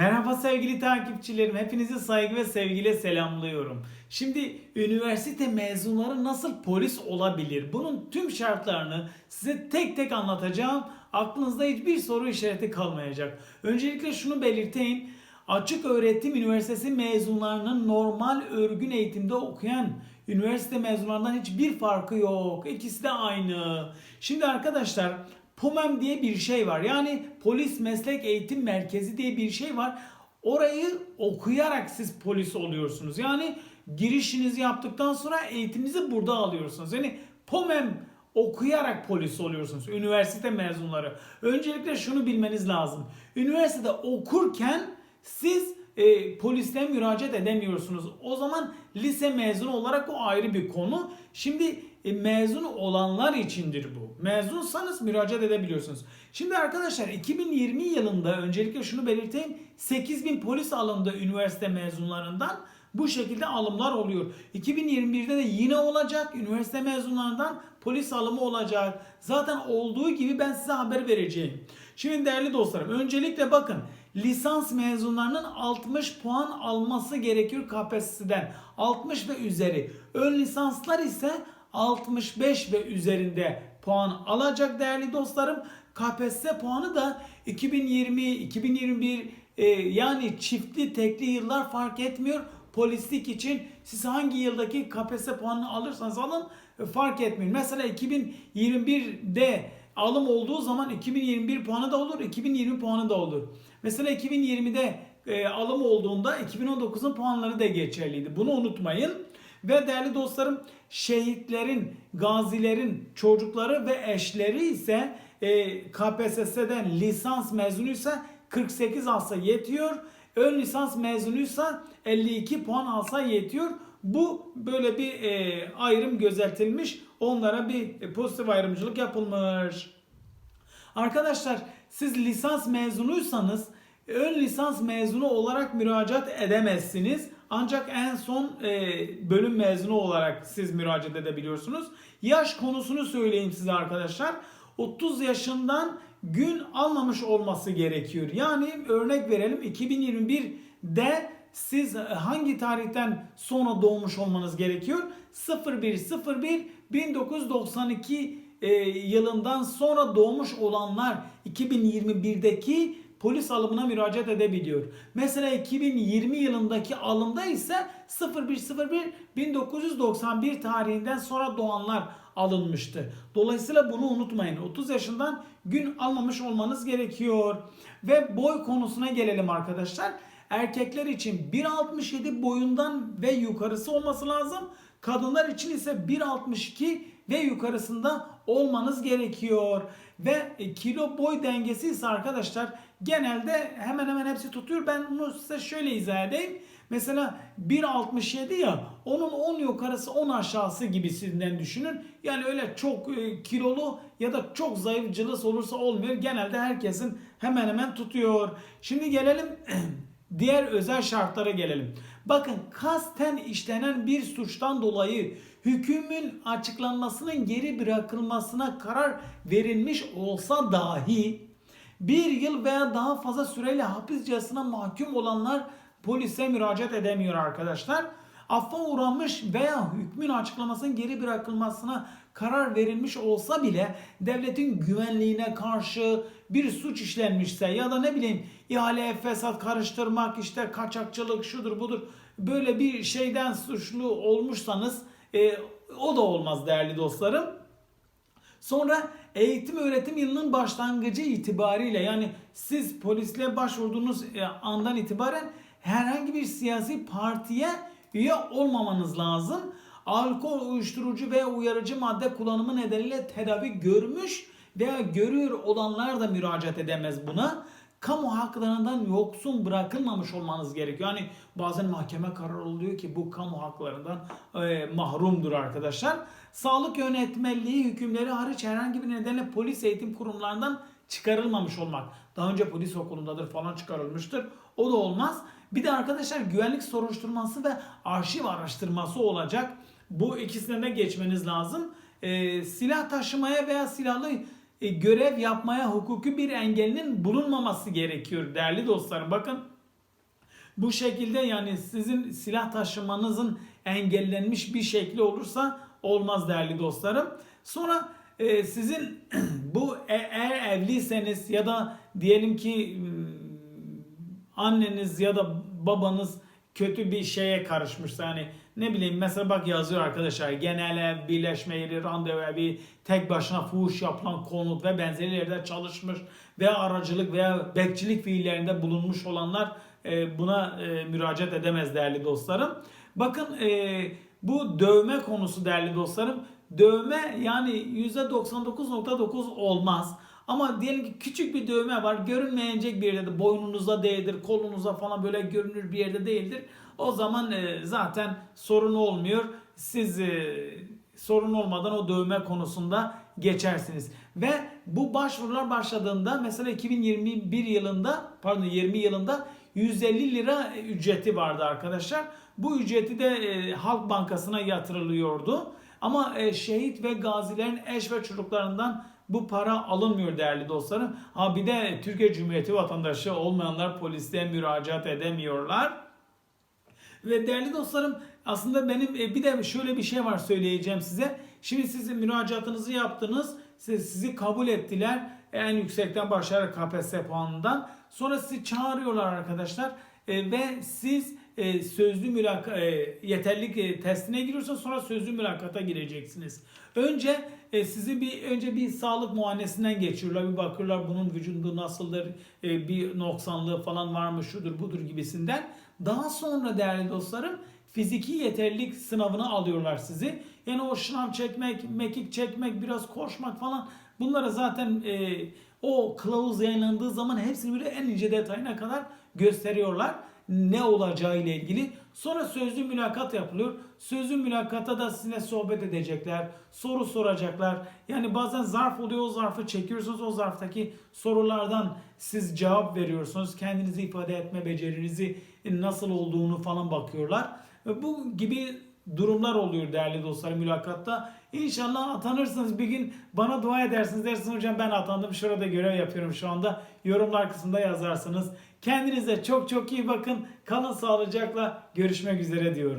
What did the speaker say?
Merhaba sevgili takipçilerim. Hepinizi saygı ve sevgiyle selamlıyorum. Şimdi üniversite mezunları nasıl polis olabilir? Bunun tüm şartlarını size tek tek anlatacağım. Aklınızda hiçbir soru işareti kalmayacak. Öncelikle şunu belirteyim. Açık öğretim üniversitesi mezunlarının normal örgün eğitimde okuyan üniversite mezunlarından hiçbir farkı yok. İkisi de aynı. Şimdi arkadaşlar POMEM diye bir şey var. Yani Polis Meslek Eğitim Merkezi diye bir şey var. Orayı okuyarak siz polis oluyorsunuz. Yani girişinizi yaptıktan sonra eğitiminizi burada alıyorsunuz. Yani POMEM okuyarak polis oluyorsunuz. Üniversite mezunları. Öncelikle şunu bilmeniz lazım. Üniversitede okurken siz e, polisliğe müracaat edemiyorsunuz. O zaman lise mezunu olarak o ayrı bir konu. Şimdi e, mezun olanlar içindir bu. Mezunsanız müracaat edebiliyorsunuz. Şimdi arkadaşlar 2020 yılında öncelikle şunu belirteyim. 8000 polis alındı üniversite mezunlarından. Bu şekilde alımlar oluyor. 2021'de de yine olacak. Üniversite mezunlarından polis alımı olacak. Zaten olduğu gibi ben size haber vereceğim. Şimdi değerli dostlarım öncelikle bakın lisans mezunlarının 60 puan alması gerekiyor KPSS'den. 60 ve üzeri. Ön lisanslar ise 65 ve üzerinde puan alacak değerli dostlarım. KPSS puanı da 2020, 2021 e, yani çiftli tekli yıllar fark etmiyor. Polislik için siz hangi yıldaki KPSS puanını alırsanız alın e, fark etmiyor. Mesela 2021'de alım olduğu zaman 2021 puanı da olur, 2020 puanı da olur. Mesela 2020'de e, alım olduğunda 2019'un puanları da geçerliydi. Bunu unutmayın. Ve değerli dostlarım şehitlerin, gazilerin çocukları ve eşleri ise e, KPSS'den lisans mezunuysa 48 alsa yetiyor. Ön lisans mezunuysa 52 puan alsa yetiyor. Bu böyle bir e, ayrım gözetilmiş. Onlara bir e, pozitif ayrımcılık yapılmış. Arkadaşlar siz lisans mezunuysanız ön lisans mezunu olarak müracaat edemezsiniz. Ancak en son e, bölüm mezunu olarak siz müracaat edebiliyorsunuz. Yaş konusunu söyleyeyim size arkadaşlar. 30 yaşından gün almamış olması gerekiyor. Yani örnek verelim 2021'de siz hangi tarihten sonra doğmuş olmanız gerekiyor? 0101 1992 e, yılından sonra doğmuş olanlar 2021'deki polis alımına müracaat edebiliyor. Mesela 2020 yılındaki alımda ise 0101 1991 tarihinden sonra doğanlar alınmıştı. Dolayısıyla bunu unutmayın. 30 yaşından gün almamış olmanız gerekiyor. Ve boy konusuna gelelim arkadaşlar. Erkekler için 1.67 boyundan ve yukarısı olması lazım. Kadınlar için ise 1.62 ve yukarısında olmanız gerekiyor. Ve e, kilo boy dengesi ise arkadaşlar genelde hemen hemen hepsi tutuyor. Ben bunu size şöyle izah edeyim. Mesela 1.67 ya onun 10 yukarısı 10 aşağısı gibisinden düşünün. Yani öyle çok e, kilolu ya da çok zayıf cılız olursa olmuyor. Genelde herkesin hemen hemen tutuyor. Şimdi gelelim diğer özel şartlara gelelim. Bakın kasten işlenen bir suçtan dolayı hükümün açıklanmasının geri bırakılmasına karar verilmiş olsa dahi bir yıl veya daha fazla süreyle hapis cezasına mahkum olanlar polise müracaat edemiyor arkadaşlar. Affa uğramış veya hükmün açıklamasının geri bırakılmasına karar verilmiş olsa bile devletin güvenliğine karşı bir suç işlenmişse ya da ne bileyim ihaleye fesat karıştırmak işte kaçakçılık şudur budur böyle bir şeyden suçlu olmuşsanız e, o da olmaz değerli dostlarım. Sonra eğitim öğretim yılının başlangıcı itibariyle yani siz polisle başvurduğunuz e, andan itibaren herhangi bir siyasi partiye üye olmamanız lazım. Alkol, uyuşturucu veya uyarıcı madde kullanımı nedeniyle tedavi görmüş veya görüyor olanlar da müracaat edemez buna. Kamu haklarından yoksun bırakılmamış olmanız gerekiyor. Yani bazen mahkeme kararı oluyor ki bu kamu haklarından e, mahrumdur arkadaşlar. Sağlık yönetmeliği hükümleri hariç herhangi bir nedenle polis eğitim kurumlarından çıkarılmamış olmak. Daha önce polis okulundadır falan çıkarılmıştır. O da olmaz. Bir de arkadaşlar güvenlik soruşturması ve arşiv araştırması olacak. Bu ikisine de geçmeniz lazım. Ee, silah taşımaya veya silahlı e, görev yapmaya hukuki bir engelinin bulunmaması gerekiyor değerli dostlarım. Bakın bu şekilde yani sizin silah taşımanızın engellenmiş bir şekli olursa olmaz değerli dostlarım. Sonra e, sizin bu e- eğer evliyseniz ya da diyelim ki anneniz ya da babanız kötü bir şeye karışmışsa hani ne bileyim mesela bak yazıyor arkadaşlar genel ev, birleşme yeri, randevu evi, tek başına fuhuş yapılan konut ve benzeri yerde çalışmış veya aracılık veya bekçilik fiillerinde bulunmuş olanlar e, buna e, müracaat edemez değerli dostlarım. Bakın e, bu dövme konusu değerli dostlarım. Dövme yani %99.9 olmaz. Ama diyelim ki küçük bir dövme var. Görünmeyecek bir yerde de boynunuzda değildir, kolunuza falan böyle görünür bir yerde değildir. O zaman e, zaten sorun olmuyor. Siz e, sorun olmadan o dövme konusunda geçersiniz. Ve bu başvurular başladığında mesela 2021 yılında pardon 20 yılında 150 lira ücreti vardı arkadaşlar. Bu ücreti de e, Halk Bankası'na yatırılıyordu. Ama e, şehit ve gazilerin eş ve çocuklarından bu para alınmıyor değerli dostlarım. Ha bir de Türkiye Cumhuriyeti vatandaşı olmayanlar polise müracaat edemiyorlar. Ve değerli dostlarım aslında benim e, bir de şöyle bir şey var söyleyeceğim size. Şimdi siz müracaatınızı yaptınız. Siz, sizi kabul ettiler. En yüksekten başlayarak KPSS puanından. Sonra sizi çağırıyorlar arkadaşlar. E, ve siz e, sözlü mülaka e, yeterlilik e, testine giriyorsanız sonra sözlü mülakata gireceksiniz. Önce e, sizi bir önce bir sağlık muayenesinden geçiyorlar. Bir bakıyorlar bunun vücudu nasıldır, e, bir noksanlığı falan var mı, şudur budur gibisinden. Daha sonra değerli dostlarım fiziki yeterlilik sınavına alıyorlar sizi. Yani o şınav çekmek, mekik çekmek, biraz koşmak falan bunlara zaten e, o kılavuz yayınlandığı zaman hepsini böyle en ince detayına kadar gösteriyorlar ne olacağı ile ilgili. Sonra sözlü mülakat yapılıyor. Sözlü mülakata da sizinle sohbet edecekler. Soru soracaklar. Yani bazen zarf oluyor o zarfı çekiyorsunuz. O zarftaki sorulardan siz cevap veriyorsunuz. Kendinizi ifade etme becerinizi nasıl olduğunu falan bakıyorlar. Bu gibi durumlar oluyor değerli dostlar mülakatta. İnşallah atanırsınız bir gün bana dua edersiniz dersiniz hocam ben atandım şurada görev yapıyorum şu anda. Yorumlar kısmında yazarsınız. Kendinize çok çok iyi bakın. Kalın sağlıcakla görüşmek üzere diyorum.